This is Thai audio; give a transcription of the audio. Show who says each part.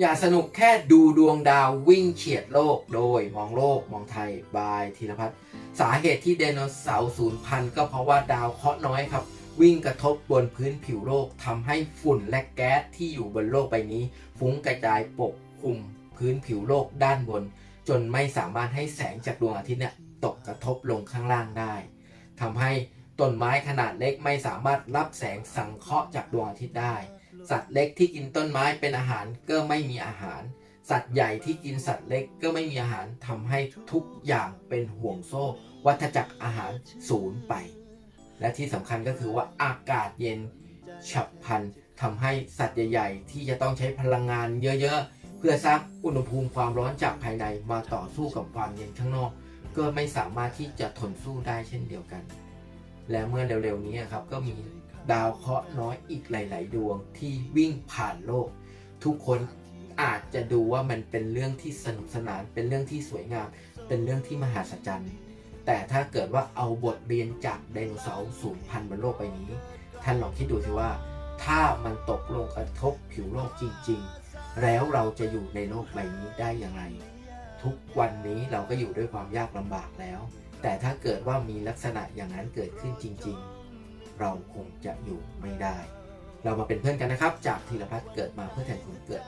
Speaker 1: อย่าสนุกแค่ดูดวงดาววิ่งเฉียดโลกโดยมองโลกมองไทยบายธีรพัฒน์สาเหตุที่ไดโนเสาร์สูญพันธุ์ก็เพราะว่าดาวเคราะห์น้อยครับ วิ่งกระทบบนพื้นผิวโลกทำให้ฝุ่นและแก๊สที่อยู่บนโลกใบนี้ ฟุ้งกระจายปกคลุมพื้นผิวโลกด้านบน จนไม่สามารถให้แสงจากดวงอาทิตย์เนี่ยตกกระทบลงข้างล่างได้ทำให้ต้นไม้ขนาดเล็กไม่สามารถรับแสงสังเคราะห์จากดวงอาทิตย์ได้ สัตว์เล็กที่กินต้นไม้เป็นอาหารก็ไม่มีอาหาร สัตว์ใหญ่ที่กินสัตว์เล็กก็ไม่มีอาหารทำให้ทุกอย่างเป็นห่วงโซ่ วัฏจักรอาหารศูนย์ไป และที่สำคัญก็คือว่าอากาศเย็นฉับพลันทำให้สัตว์ใหญ่ ๆ ที่จะต้องใช้พลังงานเยอะๆ เพื่อสร้างอุณหภูมิความร้อนจากภายในมาต่อสู้กับความเย็นข้างนอก ก็ไม่สามารถที่จะทนสู้ได้เช่นเดียวกัน และเมื่อเร็วๆนี้ครับก็มี ดาวเคราะห์น้อยอีกหลาย ๆ ดวงที่วิ่งผ่านโลก ทุกคนอาจจะดูว่ามันเป็นเรื่องที่สนุกสนาน เป็นเรื่องที่สวยงาม เป็นเรื่องที่มหัศจรรย์ แต่ถ้าเกิดว่าเอาบทเรียนจากไดโนเสาร์สูญพันธุ์บนโลกใบนี้ ท่านลองคิดดูสิว่า ถ้ามันตกลงกระทบผิวโลกจริง ๆ แล้วเราจะอยู่ในโลกใบนี้ได้อย่างไร ทุกวันนี้เราก็อยู่ด้วยความยากลำบากแล้ว แต่ถ้าเกิดว่ามีลักษณะอย่างนั้นเกิดขึ้นจริง ๆ เราคงจะอยู่ไม่ได้ เรามาเป็นเพื่อนกันนะครับ จากธีรพัฒน์เกิดมาเพื่อแทนคุณเกิด